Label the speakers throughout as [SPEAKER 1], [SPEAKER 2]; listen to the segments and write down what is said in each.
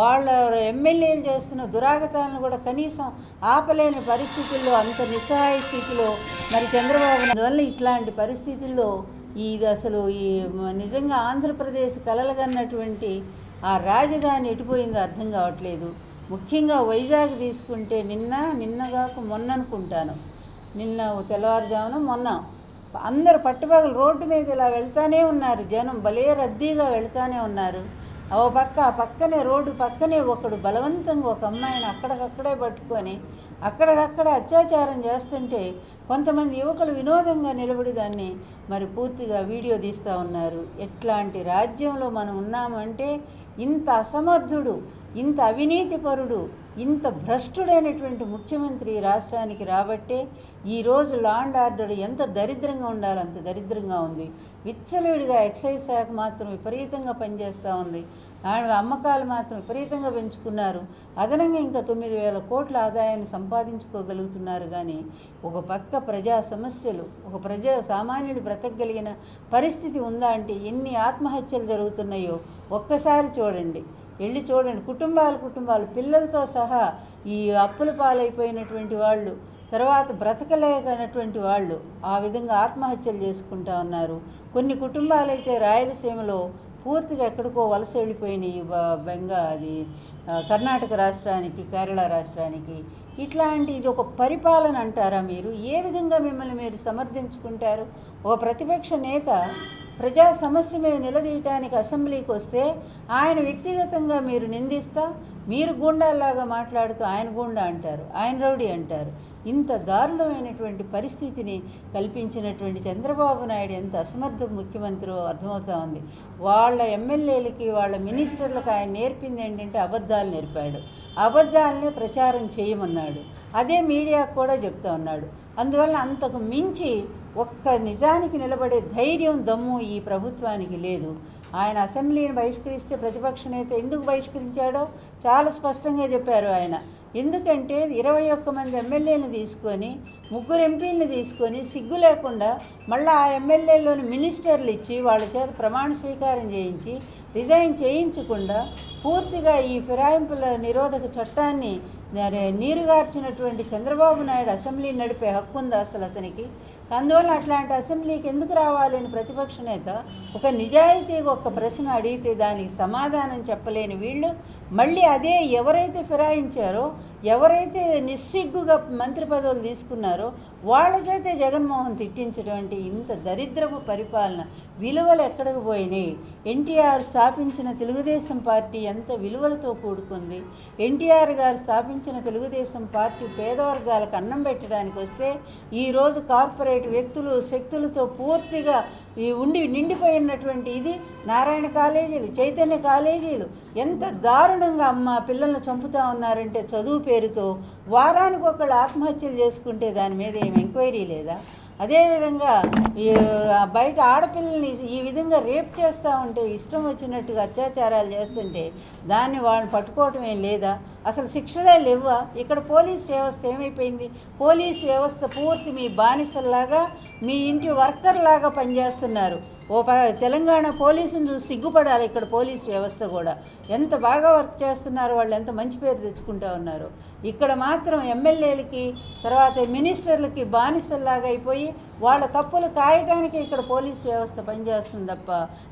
[SPEAKER 1] వాళ్ళ ఎమ్మెల్యేలు చేస్తున్న దురాగతాలను కూడా కనీసం ఆపలేని పరిస్థితుల్లో అంత నిస్సహాయ స్థితిలో మరి చంద్రబాబు నాయుడు వల్ల ఇట్లాంటి పరిస్థితుల్లో ఇది అసలు ఈ నిజంగా ఆంధ్రప్రదేశ్ కలలుగన్నటువంటి ఆ రాజధాని ఎటుపోయిందో అర్థం కావట్లేదు. ముఖ్యంగా వైజాగ్ తీసుకుంటే నిన్న నిన్నగాక మొన్న అనుకుంటాను నిన్న తెల్లవారుజామున మొన్న. అందరు పట్టుపగలు రోడ్డు మీద ఇలా వెళ్తానే ఉన్నారు. జనం భలే రద్దీగా వెళ్తానే ఉన్నారు. ఓ పక్క ఆ పక్కనే రోడ్డు పక్కనే ఒకడు బలవంతంగా ఒక అమ్మాయిని అక్కడికక్కడే పట్టుకొని అక్కడికక్కడ అత్యాచారం చేస్తుంటే కొంతమంది యువకులు వినోదంగా నిలబడి దాన్ని మరి పూర్తిగా వీడియో తీస్తూ ఉన్నారు. ఎట్లాంటి రాజ్యంలో మనం ఉన్నామంటే ఇంత అసమర్థుడు ఇంత అవినీతిపరుడు ఇంత భ్రష్టుడైనటువంటి ముఖ్యమంత్రి ఈ రాష్ట్రానికి రాబట్టే ఈరోజు లాండ్ ఆర్డర్ ఎంత దరిద్రంగా ఉండాలి అంత దరిద్రంగా ఉంది. విచ్చలవిడిగా ఎక్సైజ్ శాఖ మాత్రం విపరీతంగా పనిచేస్తూ ఉంది. ఆయన అమ్మకాలు మాత్రం విపరీతంగా పెంచుకున్నారు. అదనంగా ఇంకా తొమ్మిది వేల కోట్ల ఆదాయాన్ని సంపాదించుకోగలుగుతున్నారు. కానీ ఒక పక్క ప్రజా సమస్యలు ఒక ప్రజా సామాన్యుడు బ్రతకగలిగిన పరిస్థితి ఉందా అంటే ఎన్ని ఆత్మహత్యలు జరుగుతున్నాయో ఒక్కసారి చూడండి. వెళ్ళి చూడండి. కుటుంబాలు కుటుంబాలు. పిల్లలతో సహా ఈ అప్పుల పాలైపోయినటువంటి వాళ్ళు తర్వాత బ్రతకలేనటువంటి వాళ్ళు ఆ విధంగా ఆత్మహత్యలు చేసుకుంటా ఉన్నారు. కొన్ని కుటుంబాలైతే రాయలసీమలో పూర్తిగా ఎక్కడికో వలస వెళ్ళిపోయినాయి. బ- బెంగా అది కర్ణాటక రాష్ట్రానికి కేరళ రాష్ట్రానికి. ఇట్లాంటి ఇది ఒక పరిపాలన అంటారా మీరు? ఏ విధంగా మిమ్మల్ని మీరు సమర్థించుకుంటారు? ఒక ప్రతిపక్ష నేత ప్రజా సమస్య మీద నిలదీయటానికి అసెంబ్లీకి వస్తే ఆయన వ్యక్తిగతంగా మీరు నిందిస్తా మీరు గూండాల్లాగా మాట్లాడుతూ ఆయన గూండా అంటారు ఆయన రౌడీ అంటారు. ఇంత దారుణమైనటువంటి పరిస్థితిని కల్పించినటువంటి చంద్రబాబు నాయుడు ఎంత అసమర్థ ముఖ్యమంత్రి అర్థమవుతా ఉంది. వాళ్ళ ఎమ్మెల్యేలకి వాళ్ళ మినిస్టర్లకు ఆయన నేర్పింది ఏంటంటే అబద్ధాలు నేర్పాడు. అబద్ధాలనే ప్రచారం చేయమన్నాడు. అదే మీడియాకు కూడా చెప్తా ఉన్నాడు. అందువల్ల అంతకు మించి ఒక్క నిజానికి నిలబడే ధైర్యం దమ్ము ఈ ప్రభుత్వానికి లేదు. ఆయన అసెంబ్లీని బహిష్కరిస్తే ప్రతిపక్ష నేత ఎందుకు బహిష్కరించాడో చాలా స్పష్టంగా చెప్పారు ఆయన. ఎందుకంటే ఇరవై ఒక్క మంది ఎమ్మెల్యేలను తీసుకొని ముగ్గురు ఎంపీలను తీసుకొని సిగ్గు లేకుండా మళ్ళీ ఆ ఎమ్మెల్యేలోని మినిస్టర్లు ఇచ్చి వాళ్ళ చేత ప్రమాణ స్వీకారం చేయించి రిజైన్ చేయించకుండా పూర్తిగా ఈ ఫిరాయింపుల నిరోధక చట్టాన్ని నీరుగార్చినటువంటి చంద్రబాబు నాయుడు అసెంబ్లీ నడిపే హక్కు ఉందా అసలు అతనికి? అందువల్ల అట్లాంటి అసెంబ్లీకి ఎందుకు రావాలని ప్రతిపక్ష నేత ఒక నిజాయితీగా ఒక ప్రశ్న అడిగితే దానికి సమాధానం చెప్పలేని వీళ్ళు మళ్ళీ అదే ఎవరైతే ఫిరాయించారో ఎవరైతే నిస్సిగ్గుగా మంత్రి పదవులు తీసుకున్నారో వాళ్ళ చేతే జగన్మోహన్ తిట్టించడం అంటే ఇంత దరిద్రపు పరిపాలన. విలువలు ఎక్కడికి పోయినాయి? ఎన్టీఆర్ స్థాపించిన తెలుగుదేశం పార్టీ ఎంత విలువలతో కూడుకుంది? ఎన్టీఆర్ గారు స్థాపించిన తెలుగుదేశం పార్టీ పేదవర్గాలకు అన్నం పెట్టడానికి వస్తే ఈరోజు కార్పొరేట్ వ్యక్తులు శక్తులతో పూర్తిగా ఈ ఉండి నిండిపోయినటువంటి ఇది నారాయణ కాలేజీలు చైతన్య కాలేజీలు. ఎంత దారుణంగా అమ్మ పిల్లల్ని చంపుతా ఉన్నారంటే చదువు పేరుతో వారానికి ఒకళ్ళు ఆత్మహత్యలు చేసుకుంటే దాని మీద ఏమి ఎంక్వైరీ లేదా? అదేవిధంగా ఈ బయట ఆడపిల్లల్ని ఈ విధంగా రేప్ చేస్తూ ఉంటే ఇష్టం వచ్చినట్టుగా అత్యాచారాలు చేస్తుంటే దాన్ని వాళ్ళని పట్టుకోవటం ఏం లేదా? అసలు శిక్షలే లేవా ఇక్కడ పోలీస్ వ్యవస్థ ఏమైపోయింది? పోలీస్ వ్యవస్థ పూర్తి మీ బానిసల్లాగా మీ ఇంటి వర్కర్లాగా పనిచేస్తున్నారు. ఓ ప తెలంగాణ పోలీసుని చూసి సిగ్గుపడాలి ఇక్కడ పోలీస్ వ్యవస్థ కూడా. ఎంత బాగా వర్క్ చేస్తున్నారు వాళ్ళు ఎంత మంచి పేరు తెచ్చుకుంటా ఉన్నారు. ఇక్కడ మాత్రం ఎమ్మెల్యేలకి తర్వాత మినిస్టర్లకి బానిసల్లాగా అయిపోయి వాళ్ళ తప్పులు కాయటానికి ఇక్కడ పోలీస్ వ్యవస్థ పనిచేస్తుంది తప్ప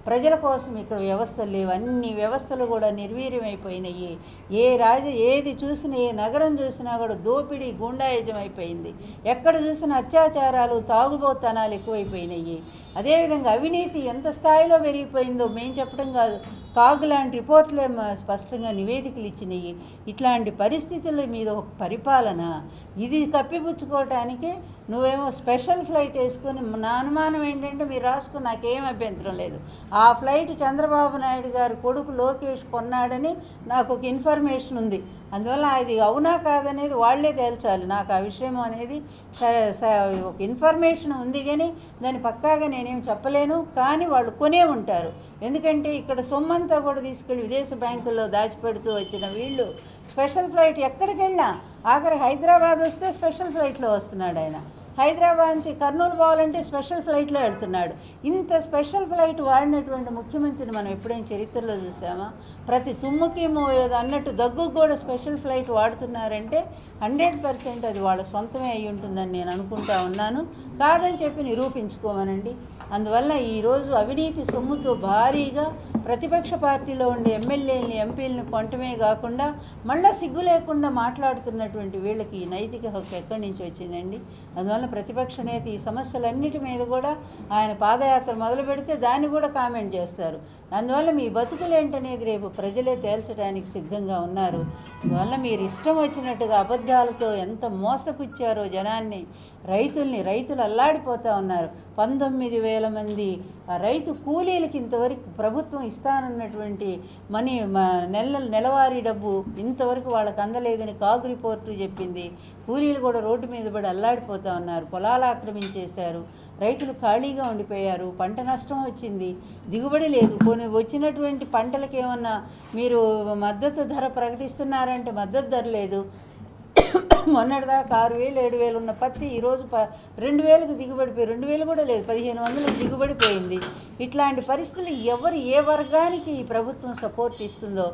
[SPEAKER 1] ప్రజల కోసం ఇక్కడ వ్యవస్థలు లేవు. అన్ని వ్యవస్థలు కూడా నిర్వీర్యమైపోయినాయి. ఏ రాజ ఏది చూసినా ఏ నగరం చూసినా కూడా దోపిడీ గుండాయజం అయిపోయింది ఎక్కడ చూసినా అత్యాచారాలు తాగుబోతనాలు ఎక్కువైపోయినాయి. అదేవిధంగా అవినీతి ఎంత స్థాయిలో పెరిగిపోయిందో మేము చెప్పడం కాదు. కాగు లాంటి రిపోర్ట్లే స్పష్టంగా నివేదికలు ఇచ్చినాయి ఇట్లాంటి పరిస్థితుల మీద ఒక పరిపాలన ఇది కప్పిపుచ్చుకోవటానికి నువ్వేమో స్పెషల్ ఫ్లైట్ వేసుకొని నా అనుమానం ఏంటంటే మీరు రాసుకుని నాకేం అభ్యంతరం లేదు. ఆ ఫ్లైట్ చంద్రబాబు నాయుడు గారు కొడుకు లోకేష్ కొన్నాడని నాకు ఒక ఇన్ఫర్మేషన్ ఉంది. అందువల్ల అది అవునా కాదనేది వాళ్ళే తేల్చాలి. నాకు ఆ విషయం అనేది స- స- ఒక ఇన్ఫర్మేషన్ ఉంది కానీ దాన్ని పక్కాగా నేనేం చెప్పలేను. కానీ వాళ్ళు కొనే ఉంటారు. ఎందుకంటే ఇక్కడ సొమ్మంతా కూడా తీసుకెళ్ళి విదేశ బ్యాంకుల్లో దాచిపెడుతూ వచ్చిన వీళ్ళు స్పెషల్ ఫ్లైట్ ఎక్కడికి వెళ్ళినా ఆఖరి హైదరాబాద్ వస్తే స్పెషల్ ఫ్లైట్లో వస్తున్నాడు ఆయన. హైదరాబాద్ నుంచి కర్నూలు పోవాలంటే స్పెషల్ ఫ్లైట్లో వెళ్తున్నాడు. ఇంత స్పెషల్ ఫ్లైట్ వాడినటువంటి ముఖ్యమంత్రిని మనం ఎప్పుడైనా చరిత్రలో చూసామా? ప్రతి తుమ్ముకి మోయేది అన్నట్టు దగ్గుకు కూడా స్పెషల్ ఫ్లైట్ వాడుతున్నారంటే హండ్రెడ్ పర్సెంట్ అది వాళ్ళ సొంతమే అయి ఉంటుందని నేను అనుకుంటా ఉన్నాను. కాదని చెప్పి నిరూపించుకోమనండి. అందువల్ల ఈరోజు అవినీతి సొమ్ముతో భారీగా ప్రతిపక్ష పార్టీలో ఉండే ఎమ్మెల్యేలని ఎంపీలను కొంటమే కాకుండా మళ్ళా సిగ్గు లేకుండా మాట్లాడుతున్నటువంటి వీళ్ళకి ఈ నైతిక హక్కు ఎక్కడి నుంచి వచ్చిందండి? అందువల్ల ప్రతిపక్ష నేత ఈ సమస్యలన్నిటి మీద కూడా ఆయన పాదయాత్ర మొదలు పెడితే దాన్ని కూడా కామెంట్ చేస్తారు. అందువల్ల మీ బతుకులేంటనేది రేపు ప్రజలే తేల్చడానికి సిద్ధంగా ఉన్నారు. అందువల్ల మీరు ఇష్టం వచ్చినట్టుగా అబద్ధాలతో ఎంత మోసపుచ్చారో జనాన్ని రైతుల్ని రైతులు అల్లాడిపోతూ ఉన్నారు. పంతొమ్మిది వేల మంది రైతు కూలీలకి ఇంతవరకు ప్రభుత్వం ఇస్తానన్నటువంటి మనీ మ- నెల నెలవారీ డబ్బు ఇంతవరకు వాళ్ళకి అందలేదని కాగు రిపోర్టు చెప్పింది. కూలీలు కూడా రోడ్డు మీద పడి అల్లాడిపోతూ ఉన్నారు. పొలాలు ఆక్రమించేశారు. రైతులు ఖాళీగా ఉండిపోయారు. పంట నష్టం వచ్చింది. దిగుబడి లేదు. కొన్ని వచ్చినటువంటి పంటలకు ఏమన్నా మీరు మద్దతు ధర ప్రకటిస్తున్నారంటే మద్దతు ధర లేదు. మొన్నటిదాకా ఆరు వేలు ఏడు వేలు ఉన్న పత్తి ఈరోజు ప రెండు వేలకు దిగుబడిపోయి రెండు వేలు కూడా లేదు పదిహేను వందలకు దిగుబడిపోయింది ఇట్లాంటి పరిస్థితులు ఎవరు ఏ వర్గానికి ఈ ప్రభుత్వం సపోర్ట్ ఇస్తుందో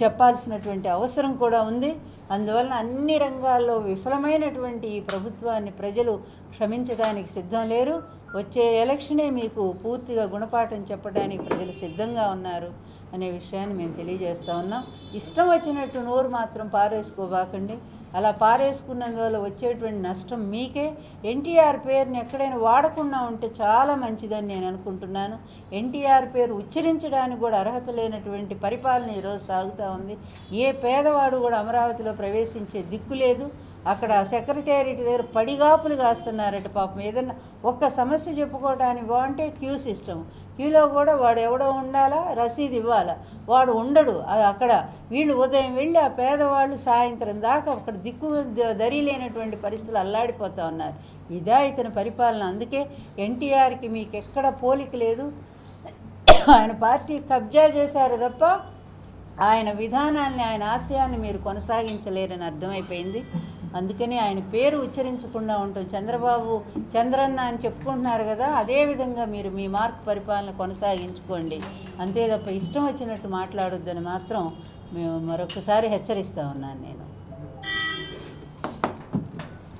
[SPEAKER 1] చెప్పాల్సినటువంటి అవసరం కూడా ఉంది. అందువలన అన్ని రంగాల్లో విఫలమైనటువంటి ఈ ప్రభుత్వాన్ని ప్రజలు క్షమించడానికి సిద్ధం లేరు. వచ్చే ఎలక్షనే మీకు పూర్తిగా గుణపాఠం చెప్పడానికి ప్రజలు సిద్ధంగా ఉన్నారు అనే విషయాన్ని మేము తెలియజేస్తూ ఉన్నాం. ఇష్టం వచ్చినట్టు నోరు మాత్రం పారేసుకోబాకండి. అలా పారేసుకున్నందువల్ల వచ్చేటువంటి నష్టం మీకే. ఎన్టీఆర్ పేరుని ఎక్కడైనా వాడకుండా ఉంటే చాలా మంచిదని నేను అనుకుంటున్నాను. ఎన్టీఆర్ పేరు ఉచ్చరించడానికి కూడా అర్హత లేనటువంటి పరిపాలన ఈరోజు సాగుతూ ఉంది. ఏ పేదవాడు కూడా అమరావతిలో ప్రవేశించే దిక్కు లేదు. అక్కడ సెక్రటేరియట్ దగ్గర పడిగాపులు కాస్తున్నారట పాపం. ఏదన్నా ఒక్క సమస్య చెప్పుకోవడానికి బాగుంటే క్యూ సిస్టమ్. క్యూలో కూడా వాడు ఎవడో ఉండాలా? రసీదు ఇవ్వాలా? వాడు ఉండడు. అది అక్కడ వీళ్ళు ఉదయం వెళ్ళి ఆ పేదవాళ్ళు సాయంత్రం దాకా అక్కడ దిక్కు దరి లేనటువంటి పరిస్థితులు అల్లాడిపోతూ ఉన్నారు. ఇదా ఇతని పరిపాలన. అందుకే ఎన్టీఆర్కి మీకు ఎక్కడ పోలిక లేదు. ఆయన పార్టీ కబ్జా చేశారు తప్ప ఆయన విధానాన్ని ఆయన ఆశయాన్ని మీరు కొనసాగించలేరని అర్థమైపోయింది. అందుకని ఆయన పేరు ఉచ్చరించకుండా ఉంటాం చంద్రబాబు చంద్రన్న అని చెప్పుకుంటున్నారు కదా అదేవిధంగా మీరు మీ మార్క్ పరిపాలన కొనసాగించుకోండి. అంతే తప్ప ఇష్టం వచ్చినట్టు మాట్లాడొద్దని మాత్రం మేము మరొకసారి హెచ్చరిస్తూ ఉన్నాను నేను.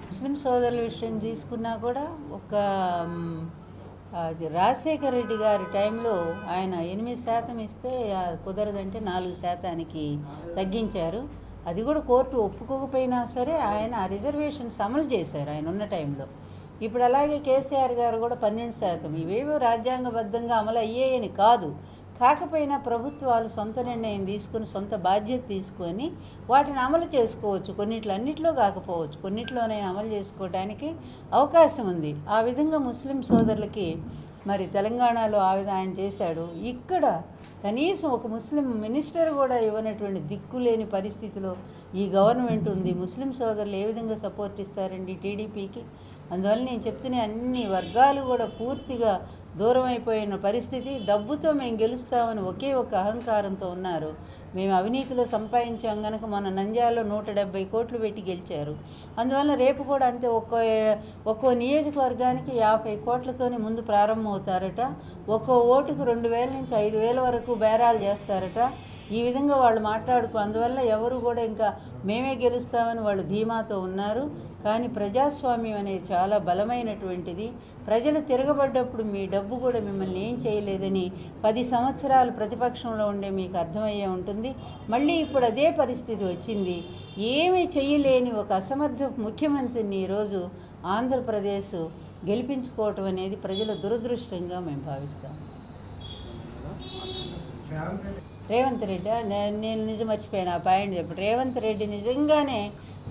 [SPEAKER 1] ముస్లిం సోదరుల విషయం తీసుకున్నా కూడా ఒక రాజశేఖర రెడ్డి గారి టైంలో ఆయన ఎనిమిది శాతం ఇస్తే కుదరదంటే నాలుగు శాతానికి తగ్గించారు. అది కూడా కోర్టు ఒప్పుకోకపోయినా సరే ఆయన ఆ రిజర్వేషన్స్ అమలు చేశారు ఆయన ఉన్న టైంలో. ఇప్పుడు అలాగే కేసీఆర్ గారు కూడా పన్నెండు శాతం ఇవేవో రాజ్యాంగబద్ధంగా అమలు అయ్యాయని కాదు. కాకపోయినా ప్రభుత్వాలు సొంత నిర్ణయం తీసుకుని సొంత బాధ్యత తీసుకొని వాటిని అమలు చేసుకోవచ్చు. కొన్నిట్లో అన్నిట్లో కాకపోవచ్చు. కొన్నిట్లోనైనా అమలు చేసుకోవడానికి అవకాశం ఉంది. ఆ విధంగా ముస్లిం సోదరులకి మరి తెలంగాణలో ఆ విధంగా ఆయన చేశాడు. ఇక్కడ కనీసం ఒక ముస్లిం మినిస్టర్ కూడా ఇవ్వనటువంటి దిక్కులేని పరిస్థితిలో ఈ గవర్నమెంట్ ఉంది. ముస్లిం సోదరులు ఏ విధంగా సపోర్ట్ ఇస్తారండి టీడీపీకి? అందువల్ల నేను చెప్తున్న అన్ని వర్గాలు కూడా పూర్తిగా దూరం అయిపోయిన పరిస్థితి. డబ్బుతో మేము గెలుస్తామని ఒకే ఒక అహంకారంతో ఉన్నారు. మేము అవినీతిలో సంపాదించాం కనుక మన నంద్యాలలో నూట డెబ్బై కోట్లు పెట్టి గెలిచారు. అందువల్ల రేపు కూడా అంతే ఒక్కో ఒక్కో నియోజకవర్గానికి యాభై కోట్లతోనే ముందు ప్రారంభమవుతారట. ఒక్కో ఓటుకు రెండు వేల నుంచి ఐదు వేల వరకు బేరాలు చేస్తారట. ఈ విధంగా వాళ్ళు మాట్లాడుకో అందువల్ల ఎవరు కూడా ఇంకా మేమే గెలుస్తామని వాళ్ళు ధీమాతో ఉన్నారు. కానీ ప్రజాస్వామ్యం అనేది చాలా బలమైనటువంటిది. ప్రజలు తిరగబడ్డప్పుడు మీ డబ్బు కూడా మిమ్మల్ని ఏం చేయలేదని పది సంవత్సరాలు ప్రతిపక్షంలో ఉండే మీకు అర్థమయ్యే ఉంటుంది. మళ్ళీ ఇప్పుడు అదే పరిస్థితి వచ్చింది. ఏమీ చేయలేని ఒక అసమర్థ ముఖ్యమంత్రిని ఈరోజు ఆంధ్రప్రదేశ్ గెలిపించుకోవటం అనేది ప్రజల దురదృష్టంగా మేము భావిస్తాం. రేవంత్ రెడ్డి నేను నిజం మర్చిపోయాను ఆ పాయింట్ చెప్పాడు. రేవంత్ రెడ్డి నిజంగానే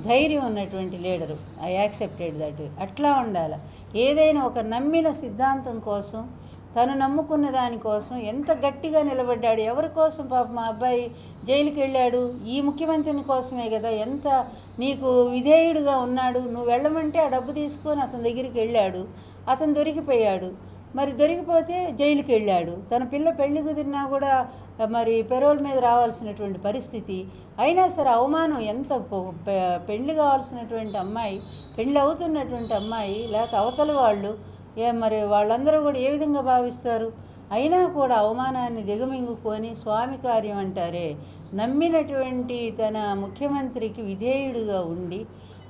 [SPEAKER 1] ధైర్యం ఉన్నటువంటి లీడరు ఐ యాక్సెప్టెడ్ దట్ అట్లా ఉండాలి. ఏదైనా ఒక నమ్మిన సిద్ధాంతం కోసం తను నమ్ముకున్న దానికోసం ఎంత గట్టిగా నిలబడ్డాడు ఎవరి కోసం పాప మా అబ్బాయి జైలుకి వెళ్ళాడు ఈ ముఖ్యమంత్రిని కోసమే కదా ఎంత నీకు విధేయుడుగా ఉన్నాడు నువ్వు వెళ్ళమంటే ఆ డబ్బు తీసుకొని అతని దగ్గరికి వెళ్ళాడు అతను దొరికిపోయాడు. మరి దొరికిపోతే జైలుకి వెళ్ళాడు తన పిల్ల పెళ్ళి కుదిరినా కూడా మరి పెరోల్ మీద రావాల్సినటువంటి పరిస్థితి. అయినా సరే అవమానం ఎంత పె- పెళ్ళి కావాల్సినటువంటి అమ్మాయి పెళ్ళి అవుతున్నటువంటి అమ్మాయి లేకపోతే అవతల వాళ్ళు ఏ మరి వాళ్ళందరూ కూడా ఏ విధంగా భావిస్తారు? అయినా కూడా అవమానాన్ని దిగమింగుకొని స్వామి కార్యం అంటారే. నమ్మినటువంటి తన ముఖ్యమంత్రికి విధేయుడిగా ఉండి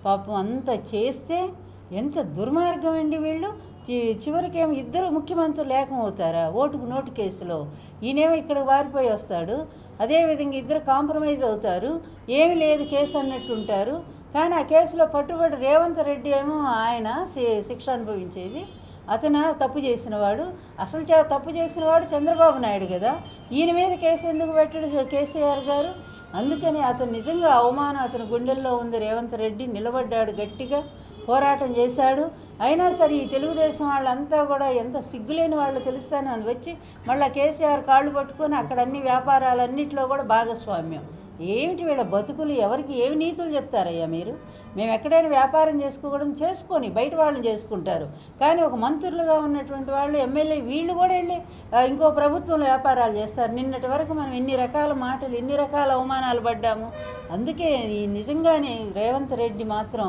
[SPEAKER 1] పాపం అంత చేస్తే ఎంత దుర్మార్గం అండి వీళ్ళు? చి- చివరికేమో ఇద్దరు ముఖ్యమంత్రులు లేకమవుతారా ఓటుకు నోటు కేసులో. ఈయనేమో ఇక్కడ వారిపోయి వస్తాడు. అదేవిధంగా ఇద్దరు కాంప్రమైజ్ అవుతారు. ఏమి లేదు కేసు అన్నట్టు ఉంటారు. కానీ ఆ కేసులో పట్టుబడి రేవంత్ రెడ్డి ఏమో ఆయన శి- శిక్ష అనుభవించేది. అతను తప్పు చేసినవాడు అసలు చే- తప్పు చేసినవాడు చంద్రబాబు నాయుడు కదా. ఈయన మీద కేసు ఎందుకు పెట్టాడు కేసీఆర్ గారు? అందుకని అతను నిజంగా అవమానం అతని గుండెల్లో ఉంది. రేవంత్ రెడ్డి నిలబడ్డాడు గట్టిగా. పోరాటం చేశాడు. అయినా సరే ఈ తెలుగుదేశం వాళ్ళంతా కూడా ఎంత సిగ్గులేని వాళ్ళు తెలుస్తాను అని వచ్చి మళ్ళీ కేసీఆర్ కాళ్ళు పట్టుకొని అక్కడ అన్ని వ్యాపారాలన్నింటిలో కూడా భాగస్వామ్యం. ఏమిటి వీళ్ళ బతుకులు? ఎవరికి ఏమి నీతులు చెప్తారయ్యా మీరు? మేము ఎక్కడైనా వ్యాపారం చేసుకోకూడదు చేసుకొని బయట వాళ్ళని చేసుకుంటారు. కానీ ఒక మంత్రులుగా ఉన్నటువంటి వాళ్ళు ఎమ్మెల్యే వీళ్ళు కూడా వెళ్ళి ఇంకో ప్రభుత్వంలో వ్యాపారాలు చేస్తారు. నిన్నటి వరకు మనం ఎన్ని రకాల మాటలు ఎన్ని రకాల అవమానాలు పడ్డాము. అందుకే ఈ నిజంగానే రేవంత్ రెడ్డి మాత్రం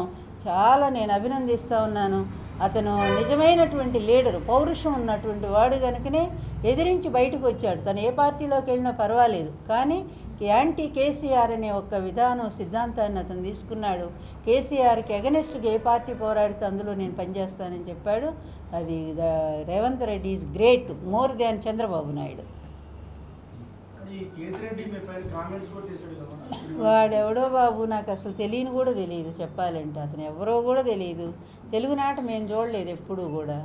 [SPEAKER 1] చాలా నేను అభినందిస్తూ ఉన్నాను. అతను నిజమైనటువంటి లీడరు పౌరుషం ఉన్నటువంటి వాడు కనుకనే ఎదిరించి బయటకు వచ్చాడు తను ఏ పార్టీలోకి వెళ్ళినా పర్వాలేదు. కానీ యాంటీ కేసీఆర్ అనే ఒక విధానం సిద్ధాంతాన్ని అతను తీసుకున్నాడు. కేసీఆర్కి అగనెస్ట్గా ఏ పార్టీ పోరాడితే అందులో నేను పనిచేస్తానని చెప్పాడు. అది the- Revanth Reddy is great more than Chandrababu Naidu
[SPEAKER 2] అది కేతిరెడ్డి మీ పైన కామెంట్స్ కూడా చేశాడు కదా
[SPEAKER 1] వాడెవడో బాబు నాకు అసలు తెలియని కూడా తెలియదు చెప్పాలంటే. అతను ఎవరో కూడా తెలియదు. తెలుగునాట మేము చూడలేదు ఎప్పుడూ కూడా.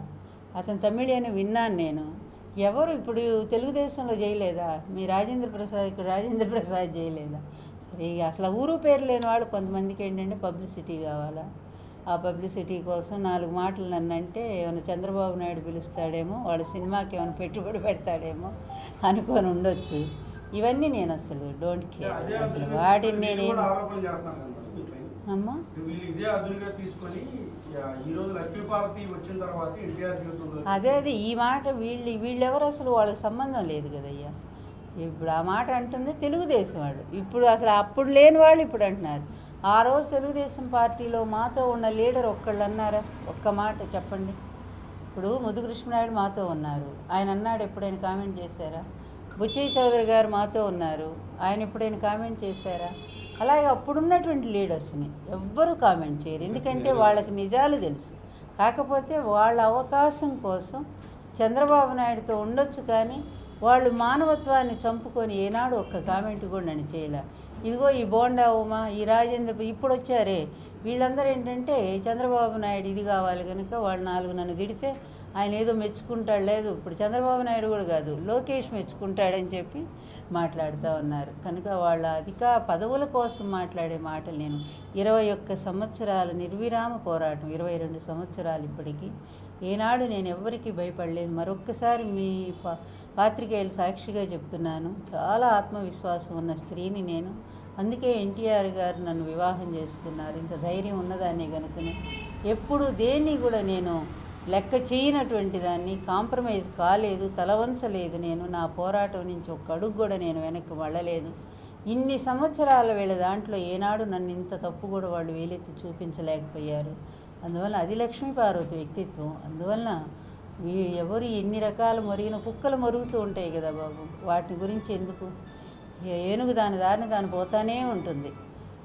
[SPEAKER 1] అతను తమిళి అని విన్నాను నేను. ఎవరు ఇప్పుడు తెలుగుదేశంలో చేయలేదా? మీ రాజేంద్ర ప్రసాద్ ఇక్కడ రాజేంద్ర ప్రసాద్ చేయలేదా? సరే అసలు ఊరు పేరు లేని వాళ్ళు కొంతమందికి ఏంటంటే పబ్లిసిటీ కావాలా? ఆ పబ్లిసిటీ కోసం నాలుగు మాటలు నన్ను అంటే ఏమైనా చంద్రబాబు నాయుడు పిలుస్తాడేమో వాళ్ళ సినిమాకి ఏమైనా పెట్టుబడి పెడతాడేమో అనుకొని ఉండొచ్చు. ఇవన్నీ నేను అసలు డోంట్ కేర్ అసలు వాటిని నేనేం. అమ్మా? అదే అదే ఈ మాట వీళ్ళు వీళ్ళెవరు అసలు వాళ్ళకి సంబంధం లేదు కదయ్యా. ఇప్పుడు ఆ మాట అంటుంది తెలుగుదేశం వాళ్ళు. ఇప్పుడు అసలు అప్పుడు లేని వాళ్ళు ఇప్పుడు అంటున్నారు. ఆ రోజు తెలుగుదేశం పార్టీలో మాతో ఉన్న లీడర్ ఒక్కళ్ళు అన్నారా? ఒక్క మాట చెప్పండి. ఇప్పుడు ముదుకృష్ణనాయుడు మాతో ఉన్నారు. ఆయన అన్నాడు ఎప్పుడైనా కామెంట్ చేశారా? బుచ్చయ్య చౌదరి గారు మాతో ఉన్నారు. ఆయన ఎప్పుడైనా కామెంట్ చేశారా? అలాగే అప్పుడున్నటువంటి లీడర్స్ని ఎవ్వరూ కామెంట్ చేయరు. ఎందుకంటే వాళ్ళకి నిజాలు తెలుసు. కాకపోతే వాళ్ళ అవకాశం కోసం చంద్రబాబు నాయుడుతో ఉండొచ్చు కానీ వాళ్ళు మానవత్వాన్ని చంపుకొని ఏనాడు ఒక్క కామెంట్ కూడా నన్ను చేయలే. ఇదిగో ఈ బోండా ఉమా ఈ రాజేంద్ర ఇప్పుడు వచ్చారే. వీళ్ళందరూ ఏంటంటే చంద్రబాబు నాయుడు ఇది కావాలి కనుక వాళ్ళు నాలుగు నన్ను తిడితే ఆయన ఏదో మెచ్చుకుంటాడు లేదు. ఇప్పుడు చంద్రబాబు నాయుడు కూడా కాదు లోకేష్ మెచ్చుకుంటాడని చెప్పి మాట్లాడుతూ ఉన్నారు. కనుక వాళ్ళ అధిక పదవుల కోసం మాట్లాడే మాటలు నేను ఇరవై ఒక్క సంవత్సరాల నిర్విరామ పోరాటం ఇరవై రెండు సంవత్సరాలు ఇప్పటికీ. ఏనాడు నేను ఎవ్వరికీ భయపడలేదు. మరొక్కసారి మీ పా పాత్రికేయులు సాక్షిగా చెప్తున్నాను. చాలా ఆత్మవిశ్వాసం ఉన్న స్త్రీని నేను. అందుకే ఎన్టీఆర్ గారు నన్ను వివాహం చేసుకున్నారు. ఇంత ధైర్యం ఉన్నదాన్ని కనుకనే ఎప్పుడు దేన్ని కూడా నేను లెక్క చేయనటువంటి దాన్ని కాంప్రమైజ్ కాలేదు తలవంచలేదు నేను. నా పోరాటం నుంచి ఒక్క అడుగు కూడా నేను వెనక్కి వెళ్ళలేదు. ఇన్ని సంవత్సరాల వీళ్ళ దాంట్లో ఏనాడు నన్ను ఇంత తప్పు కూడా వాళ్ళు వేలెత్తి చూపించలేకపోయారు. అందువల్ల అది లక్ష్మీ పార్వతి వ్యక్తిత్వం. అందువలన ఎవరు ఎన్ని రకాల మరిగిన కుక్కలు మరుగుతూ ఉంటాయి కదా బాబు. వాటి గురించి ఎందుకు? ఏనుగు దాని దారిని దాని పోతానే ఉంటుంది.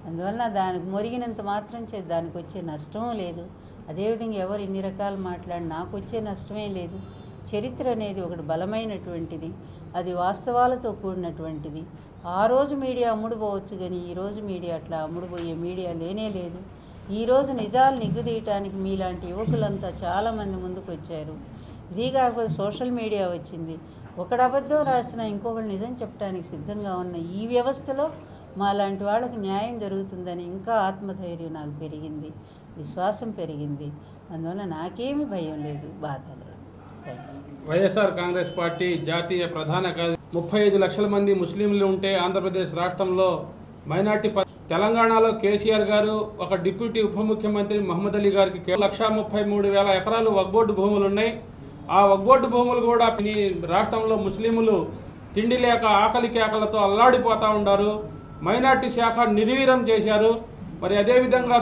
[SPEAKER 1] అందువలన దానికి మొరిగినంత మాత్రం చే దానికి వచ్చే నష్టం లేదు. అదేవిధంగా ఎవరు ఎన్ని రకాలు మాట్లాడి నాకు వచ్చే నష్టమే లేదు. చరిత్ర అనేది ఒకటి బలమైనటువంటిది. అది వాస్తవాలతో కూడినటువంటిది. ఆ రోజు మీడియా అమ్ముడుపోవచ్చు కానీ ఈరోజు మీడియా అట్లా అమ్ముడుపోయే మీడియా లేనే లేదు. ఈరోజు నిజాలు నిగ్గుదీయటానికి మీలాంటి యువకులంతా చాలామంది ముందుకు వచ్చారు ఇది కాకపోతే సోషల్ మీడియా వచ్చింది. ఒకడు అబద్ధం రాసిన ఇంకొకటి నిజం చెప్పడానికి సిద్ధంగా ఉన్న ఈ వ్యవస్థలో మాలాంటి వాళ్ళకి న్యాయం జరుగుతుందని ఇంకా ఆత్మధైర్యం నాకు పెరిగింది. విశ్వాసం పెరిగింది. అందువల్ల నాకేమి భయం లేదు బాధ లేదు.
[SPEAKER 3] వైఎస్ఆర్ కాంగ్రెస్ పార్టీ జాతీయ ప్రధాన ముప్పై ఐదు లక్షల మంది ముస్లింలు ఉంటే ఆంధ్రప్రదేశ్ రాష్ట్రంలో మైనార్టీ ప- తెలంగాణలో కేసీఆర్ గారు ఒక డిప్యూటీ ఉప ముఖ్యమంత్రి మహమ్మద్ అలీ గారికి లక్ష లక్షా ముప్పై మూడు వేల ఎకరాలు వగ్బోర్డు భూములు ఉన్నాయి. ఆ వగ్బోర్డు భూములు కూడా ఈ రాష్ట్రంలో ముస్లింలు తిండి లేక ఆకలి కేకలతో అల్లాడిపోతూ ఉన్నారు మైనార్టీ శాఖ నిర్వీర్యం చేశారు. మరి అదేవిధంగా